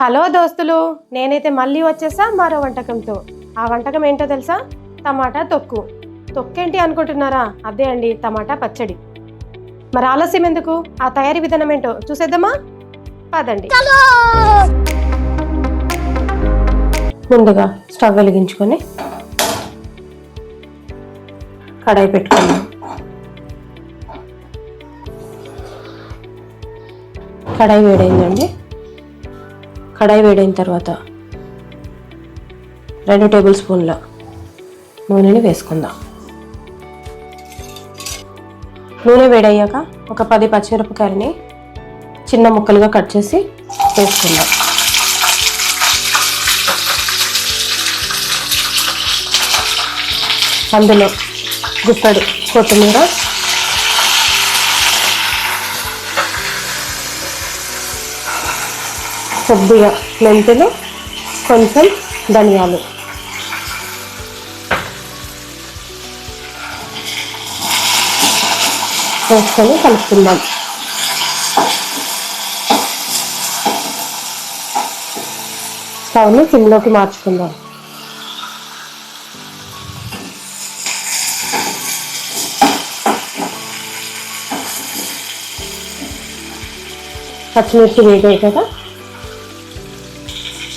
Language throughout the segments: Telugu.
హలో దోస్తులు నేనైతే మళ్ళీ వచ్చేసా మరో వంటకంతో. ఆ వంటకం ఏంటో తెలుసా? టమాటా తొక్కు. తొక్కేంటి అనుకుంటున్నారా? అదే అండి టమాటా పచ్చడి. మరి ఆలస్యం ఎందుకు? ఆ తయారీ విధానం ఏంటో చూసేద్దామా? పదండి. ముందుగా స్టవ్ వెలిగించుకొని కడాయి పెట్టుకుందాం. కడాయి వేడైందండి. కడాయి వేడైన తర్వాత రెండు టేబుల్ స్పూన్ల నూనెని వేసుకుందాం. నూనె వేడయ్యాక ఒక పది పచ్చిమిరపకాయలని చిన్న ముక్కలుగా కట్ చేసి వేసుకుందాం. అందులో గుట్టడు కొత్తిమీర కొద్దిగా మెంతులు కొంచెం ధనియాలు. వేసుకొని కలుపుకుందాం. స్టవ్ని సిమ్లోకి మార్చుకుందాం. పచ్చిమిర్చి వేగాయి కదా?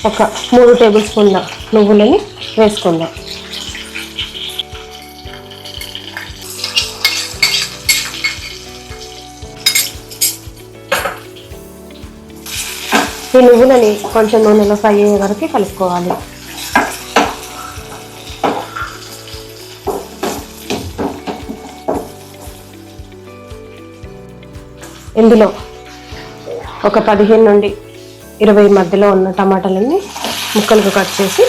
ఒక మూడు టేబుల్ స్పూన్ల నువ్వులని వేసుకుందాం. ఈ నువ్వులని కొంచెం నూనెలో ఫ్రై అయ్యే వరకు కలుపుకోవాలి. ఇందులో ఒక పదిహేను నుండి ఇరవై మధ్యలో ఉన్న టమాటాలన్నీ ముక్కలుగా కట్ చేసి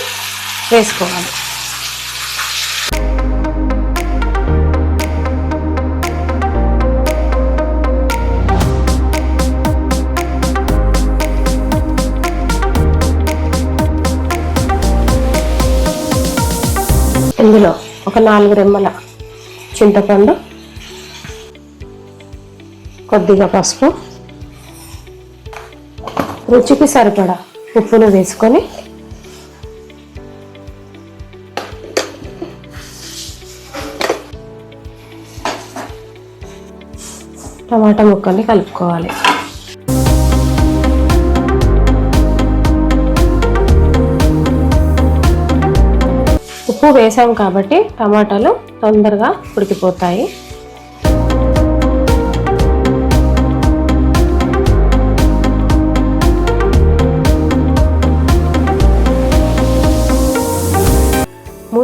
వేసుకోవాలి. ఇందులో ఒక నాలుగు రెమ్మల చింతపండు కొద్దిగా పసుపు రుచికి సరిపడా ఉప్పును వేసుకొని టమాటా ముక్కల్ని కలుపుకోవాలి. ఉప్పు వేసాం కాబట్టి టమాటాలు తొందరగా ఉడికిపోతాయి.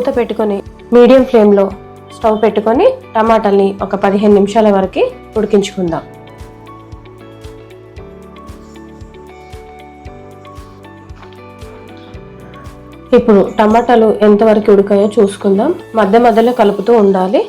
మూత పెట్టుకొని మీడియం ఫ్లేమ్లో స్టవ్ పెట్టుకొని టమాటాలని ఒక పదిహేను నిమిషాల వరకు ఉడికించుకుందాం. ఇప్పుడు టమాటాలు ఎంతవరకు ఉడికాయో చూసుకుందాం. మధ్య మధ్యలో కలుపుతూ ఉండాలి.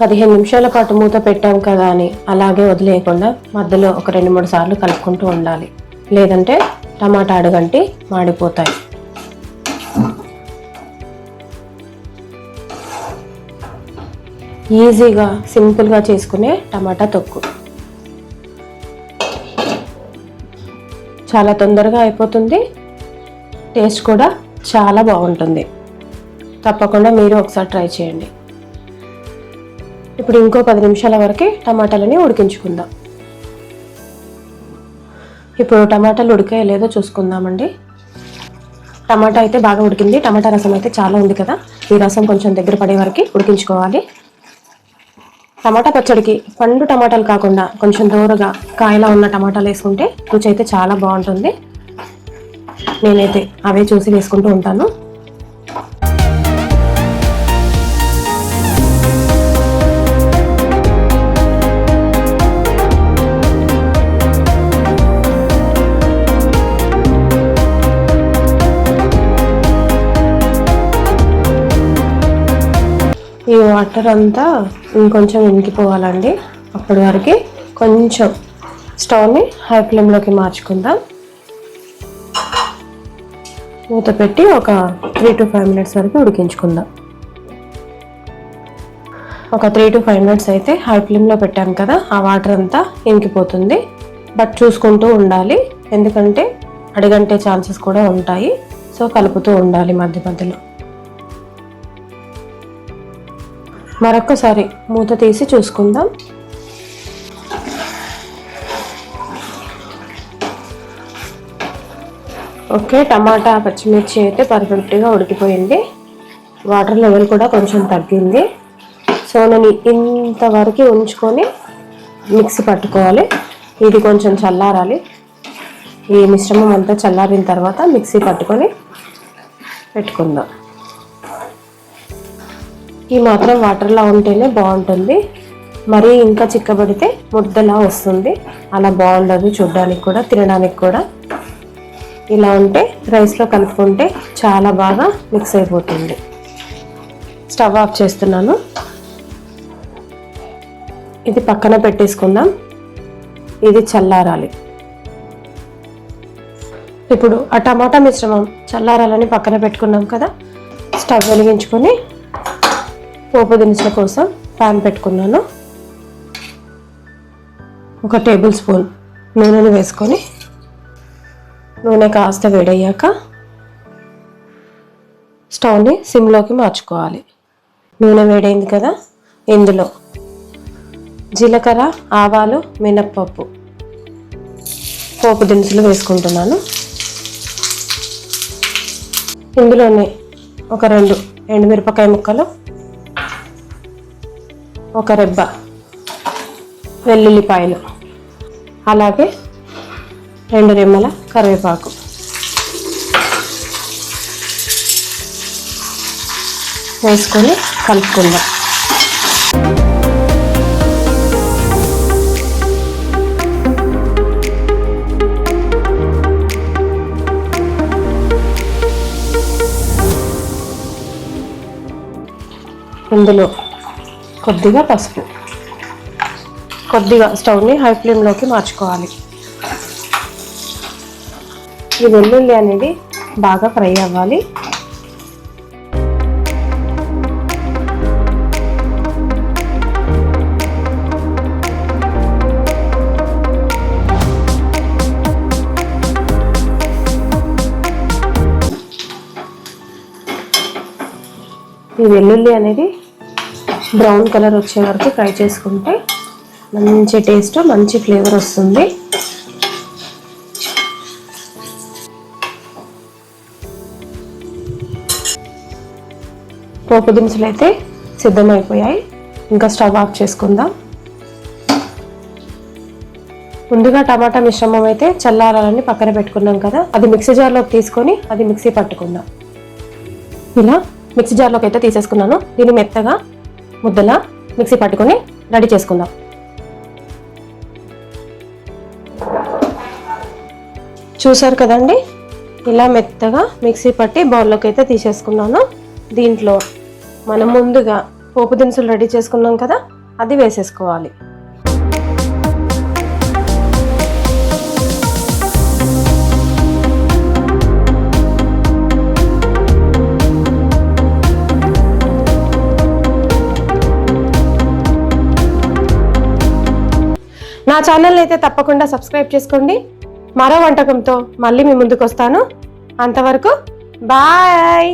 పదిహేను నిమిషాల పాటు మూత పెట్టాం కదా అని అలాగే వదిలేయకుండా మధ్యలో ఒక రెండు మూడు సార్లు కలుపుకుంటూ ఉండాలి. లేదంటే టమాటా అడుగంటి మాడిపోతాయి. ఈజీగా సింపుల్గా చేసుకునే టమాటా తొక్కు. చాలా తొందరగా అయిపోతుంది. టేస్ట్ కూడా చాలా బాగుంటుంది. తప్పకుండా మీరు ఒకసారి ట్రై చేయండి. ఇప్పుడు ఇంకో పది నిమిషాల వరకు టమాటాలని ఉడికించుకుందాం. ఇప్పుడు టమాటాలు ఉడికాయో లేదో చూసుకుందామండి. టమాటా అయితే బాగా ఉడికింది. టమాటా రసం అయితే చాలా ఉంది కదా. ఈ రసం కొంచెం దగ్గర పడే వరకు ఉడికించుకోవాలి. టమాటా పచ్చడికి పండు టమాటాలు కాకుండా కొంచెం దూరగా కాయలా ఉన్న టమాటాలు వేసుకుంటే రుచి అయితే చాలా బాగుంటుంది. నేనైతే అవే చూసి వేసుకుంటూ ఉంటాను. ఈ వాటర్ అంతా ఇంకొంచెం ఇంకిపోవాలండి. అప్పటి వరకు కొంచెం స్టవ్ని హై ఫ్లేమ్లోకి మార్చుకుందాం. మూత పెట్టి ఒక త్రీ టు ఫైవ్ మినిట్స్ వరకు ఉడికించుకుందాం. ఒక త్రీ టు ఫైవ్ మినిట్స్ అయితే హై ఫ్లేమ్లో పెట్టాం కదా ఆ వాటర్ అంతా ఇంకిపోతుంది. బట్ చూసుకుంటూ ఉండాలి ఎందుకంటే అడిగంటే ఛాన్సెస్ కూడా ఉంటాయి. సో కలుపుతూ ఉండాలి మధ్య మధ్యలో. మరొకసారి మూత తీసి చూసుకుందాం. ఓకే టమాటా పచ్చిమిర్చి అయితే పర్ఫెక్ట్గా ఉడికిపోయింది. వాటర్ లెవెల్ కూడా కొంచెం తగ్గింది. సో నేను ఇంతవరకు ఉంచుకొని మిక్సీ పట్టుకోవాలి. ఇది కొంచెం చల్లారాలి. ఈ మిశ్రమం అంతా చల్లారిన తర్వాత మిక్సీ పట్టుకొని పెట్టుకుందాం. ఈ మాత్రం వాటర్లా ఉంటేనే బాగుంటుంది. మరీ ఇంకా చిక్కబడితే ముద్దలా వస్తుంది. అలా బాగుండదు చూడడానికి కూడా తినడానికి కూడా. ఇలా ఉంటే రైస్లో కలుపుకుంటే చాలా బాగా మిక్స్ అయిపోతుంది. స్టవ్ ఆఫ్ చేస్తున్నాను. ఇది పక్కన పెట్టేసుకుందాం. ఇది చల్లారాలి. ఇప్పుడు ఆ టమాటా మిశ్రమం చల్లారాలని పక్కన పెట్టుకున్నాం కదా. స్టవ్ వెలిగించుకొని పోపు దినుసుల కోసం ప్యాన్ పెట్టుకున్నాను. ఒక టేబుల్ స్పూన్ నూనెను వేసుకొని నూనె కాస్త వేడయ్యాక స్టవ్ని సిమ్లోకి మార్చుకోవాలి. నూనె వేడైంది కదా? ఇందులో జీలకర్ర ఆవాలు మినప్పప్పు పోపు దినుసులు వేసుకుంటున్నాను. ఇందులోనే ఒక రెండు ఎండుమిరపకాయ ముక్కలు ఒక రెబ్బ వెల్లుల్లిపాయలు అలాగే రెండు రెమ్మల కరివేపాకు. వేసుకొని కలుపుకుందాం. ఇందులో కొద్దిగా పసుపు. కొద్దిగా స్టవ్ని హై ఫ్లేమ్లోకి మార్చుకోవాలి. ఈ వెల్లుల్లి అనేది బాగా ఫ్రై అవ్వాలి. ఈ వెల్లుల్లి అనేది బ్రౌన్ కలర్ వచ్చే వరకు ఫ్రై చేసుకుంటే మంచి టేస్ట్ మంచి ఫ్లేవర్ వస్తుంది. పోపు దినుసులు అయితే సిద్ధమైపోయాయి. ఇంకా స్టవ్ ఆఫ్ చేసుకుందాం. ముందుగా టమాటా మిశ్రమం అయితే చల్లారాలని పక్కన పెట్టుకున్నాం కదా అది మిక్సీ జార్లోకి తీసుకొని అది మిక్సీ పట్టుకుందాం. ఇలా మిక్సీ జార్లోకి అయితే తీసేసుకున్నాను. దీన్ని మెత్తగా ముద్దలా మిక్సీ పట్టుకొని రెడీ చేసుకుందాం. చూసారు కదండి? ఇలా మెత్తగా మిక్సీ పట్టి బౌల్లోకి అయితే తీసేసుకున్నాను. దీంట్లో మనం ముందుగా పోపు దినుసులు రెడీ చేసుకున్నాం కదా అది వేసేసుకోవాలి. నా ఛానల్ని అయితే తప్పకుండా సబ్స్క్రైబ్ చేసుకోండి. మరో వంటకంతో మళ్ళీ మీ ముందుకు వస్తాను అంతవరకు బాయ్!